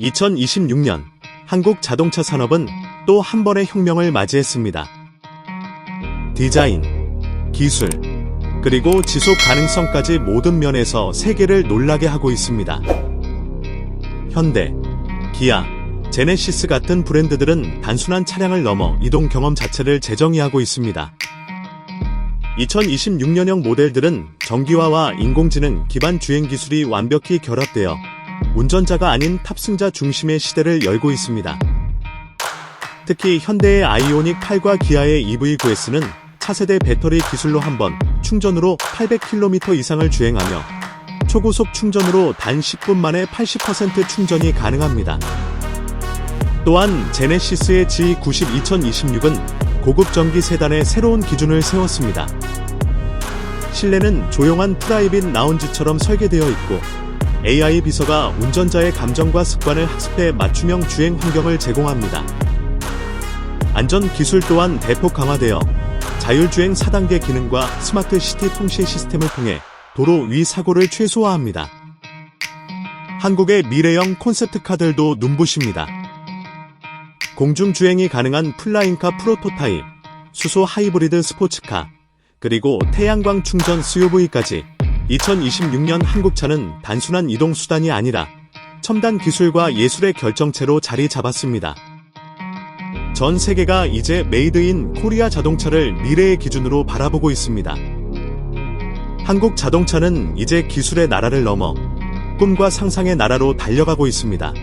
2026년 한국 자동차 산업은 또 한 번의 혁명을 맞이했습니다. 디자인, 기술, 그리고 지속 가능성까지 모든 면에서 세계를 놀라게 하고 있습니다. 현대, 기아, 제네시스 같은 브랜드들은 단순한 차량을 넘어 이동 경험 자체를 재정의하고 있습니다. 2026년형 모델들은 전기화와 인공지능 기반 주행 기술이 완벽히 결합되어 운전자가 아닌 탑승자 중심의 시대를 열고 있습니다. 특히 현대의 아이오닉 8과 기아의 EV9S는 차세대 배터리 기술로 한 번 충전으로 800km 이상을 주행하며 초고속 충전으로 단 10분 만에 80% 충전이 가능합니다. 또한 제네시스의 G90 2026은 고급 전기 세단의 새로운 기준을 세웠습니다. 실내는 조용한 프라이빗 라운지처럼 설계되어 있고 AI 비서가 운전자의 감정과 습관을 학습해 맞춤형 주행 환경을 제공합니다. 안전 기술 또한 대폭 강화되어 자율주행 4단계 기능과 스마트 시티 통신 시스템을 통해 도로 위 사고를 최소화합니다. 한국의 미래형 콘셉트카들도 눈부십니다. 공중주행이 가능한 플라잉카 프로토타입, 수소 하이브리드 스포츠카, 그리고 태양광 충전 SUV까지 2026년 한국차는 단순한 이동수단이 아니라 첨단 기술과 예술의 결정체로 자리 잡았습니다. 전 세계가 이제 메이드인 코리아 자동차를 미래의 기준으로 바라보고 있습니다. 한국 자동차는 이제 기술의 나라를 넘어 꿈과 상상의 나라로 달려가고 있습니다.